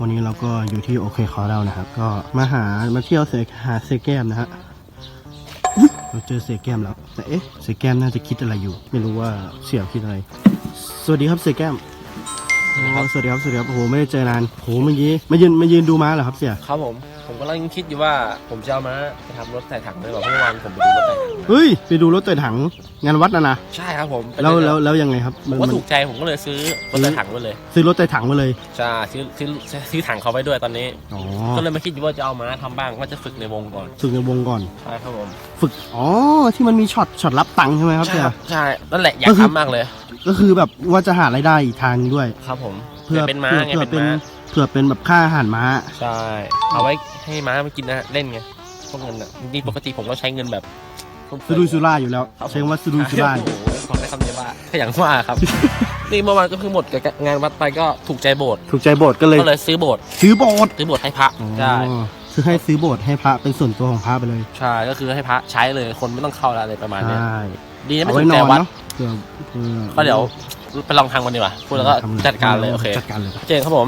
วันนี้เราก็อยู่ที่โอเคคอร์เรานะครับ ก็มาหามาเที่ยวเสกหาเซแก้มนะฮะอุ๊ยเราเจอเซแก้มแล้ว แต่เอ๊ะเซแก้มน่าจะคิดอะไรอยู่ ไม่รู้ว่าเสี่ยวคิดอะไร สวัสดีครับเซแก้มโอ้สวัสดีครับสวัสดีครับโอ้โหไม่ได้เจอนานโอ้โหเมื่อกี้มายืนมายืนดูม้าเหรอครับเสี่ยครับผม ผมกำลังคิดอยู่ว่าผมจะเอามาไปทำรถใส่ถังเลยหรอเพราะเมื่อวานผมไปดูรถใส่ถังมาเฮ้ย ไปดูรถเตยถังงานวัดนะนะใช่ครับผมไปแล้วเยแล้วแล้วยังไงครับผมมันว่ามันถูกใจผมก็เลยซื้อรถใส่ถังมาเลยซื้อรถเตยถังมาเลยใช่ซื้อซื้อซื้อถังเขาไว้ด้วยตอนนี้ อ๋อก็เลยมาคิดอยู่ว่าจะเอามาทำบ้างว่าจะฝึกในวงก่อนฝึกในวงก่อน ใช่ครับผมฝึกอ๋อที่มันมีช็อตช็อตรับตังค์ใช่ไหมครับใช่เสี่ย ครับใช่นั่นแหละอยากก็คือ ทำมากเลยก็คือแบบว่าจะหารายได้อีกทางด้วย ครับผม เพื่อเป็นม้าไงเพื่อเป็นเป็นม้า เผื่อเป็นแบบค่าอาหารม้า ใช่ เอาไว้ให้ม้ามากินนะเล่นไงพวกเงินอะจริงๆปกติผมก็ใช้เงินแบบฟุ่มสุเฟือย รุ่ยสุร่ายอยู่แล้วครับใช้คำว่าสุรุ่ยสุร่าย โอ้โหขอใช้คำนี้ว่าขยันว่าครับ นี่เมื่อวานก็เพิ่งหมดกับงานวัดไปก็ถูกใจโบสถ์ถูกใจโบสถ์ก็เลยก็เลยซื้อโบสถ์ซื้อโบสถ์ซื้อโบสถ์ให้พระใช่อ๋อคือให้ซื้อโบสถ์ให้พระเป็นส่วนตัวของพระไปเลยใช่ก็คือให้พระใช้เลยคนไม่ต้องเข้าแล้วอะไรประมาณเนี้ยใช่ดีนะเอาไม่ไว้ถูกนใจอนวัด เนาะเพื่อเพื่อก็เดี๋ยว ไปลองทำกันดีกว่าพูดแล้วก็ทำจัดการเลยโอเคจัดการเลยครับเจนครับผม